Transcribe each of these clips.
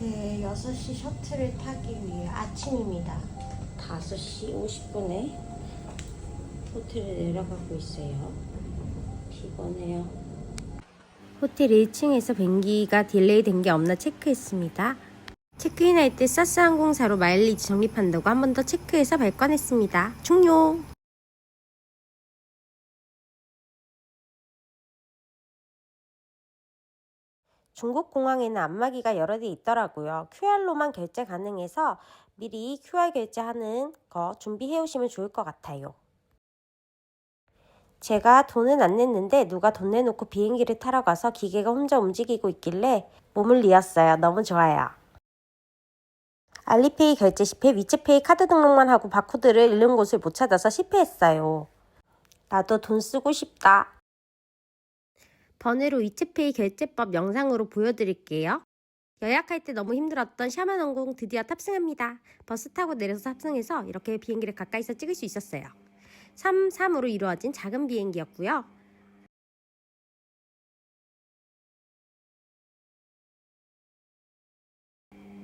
네, 6시 셔틀을 타기 위해 아침입니다. 5시 50분에 호텔에 내려가고 있어요. 피곤해요. 호텔 1층에서 비행기가 딜레이 된 게 없나 체크했습니다. 체크인할 때 사스 항공사로 마일리지 적립한다고 한 번 더 체크해서 발권했습니다. 종료! 중국 공항에는 안마기가 여러 대 있더라고요. QR로만 결제 가능해서 미리 QR 결제하는 거 준비해 오시면 좋을 것 같아요. 제가 돈은 안 냈는데 누가 돈 내놓고 비행기를 타러 가서 기계가 혼자 움직이고 있길래 몸을 뉘었어요. 너무 좋아요. 알리페이 결제 실패, 위챗페이 카드 등록만 하고 바코드를 잃은 곳을 못 찾아서 실패했어요. 나도 돈 쓰고 싶다. 번외로 위챗페이 결제법 영상으로 보여드릴게요. 예약할 때 너무 힘들었던 샤먼 항공 드디어 탑승합니다. 버스 타고 내려서 탑승해서 이렇게 비행기를 가까이서 찍을 수 있었어요. 3, 3으로 이루어진 작은 비행기였고요.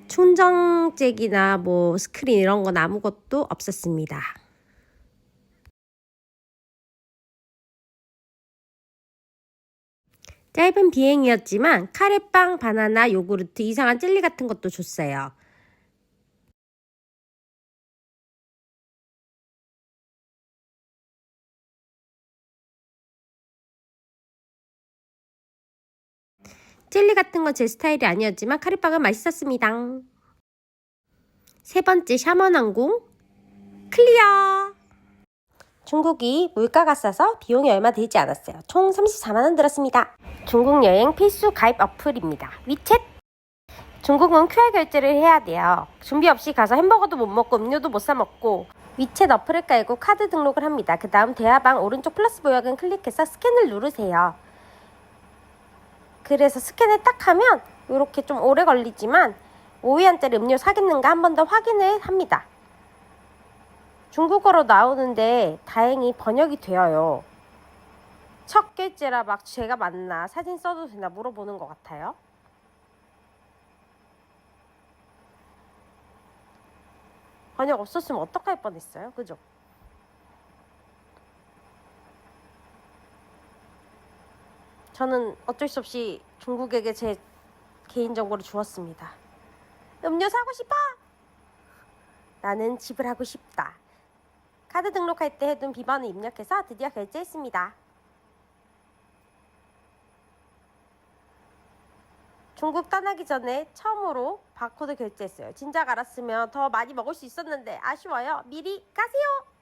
충전잭이나 뭐 스크린 이런 건 아무것도 없었습니다. 짧은 비행이었지만 카레빵, 바나나, 요구르트, 이상한 젤리 같은 것도 줬어요. 젤리 같은 건 제 스타일이 아니었지만 카레빵은 맛있었습니다. 세 번째 샤먼 항공 클리어! 중국이 물가가 싸서 비용이 얼마 들지 않았어요. 총 34만원 들었습니다. 중국 여행 필수 가입 어플입니다. 위챗! 중국은 QR 결제를 해야 돼요. 준비 없이 가서 햄버거도 못 먹고 음료도 못 사 먹고 위챗 어플을 깔고 카드 등록을 합니다. 그 다음 대화방 오른쪽 플러스 보역은 클릭해서 스캔을 누르세요. 그래서 스캔을 딱 하면 이렇게 좀 오래 걸리지만 5위안짜리 음료 사겠는가 한 번 더 확인을 합니다. 중국어로 나오는데 다행히 번역이 되어요. 첫 결제라 막 제가 맞나 사진 써도 되나 물어보는 것 같아요. 번역 없었으면 어떡할 뻔했어요. 그죠? 저는 어쩔 수 없이 중국에게 제 개인정보를 주었습니다. 음료 사고 싶어? 나는 집을 하고 싶다. 카드 등록할 때 해둔 비번을 입력해서 드디어 결제했습니다. 중국 떠나기 전에 처음으로 바코드 결제했어요. 진작 알았으면 더 많이 먹을 수 있었는데 아쉬워요. 미리 가세요.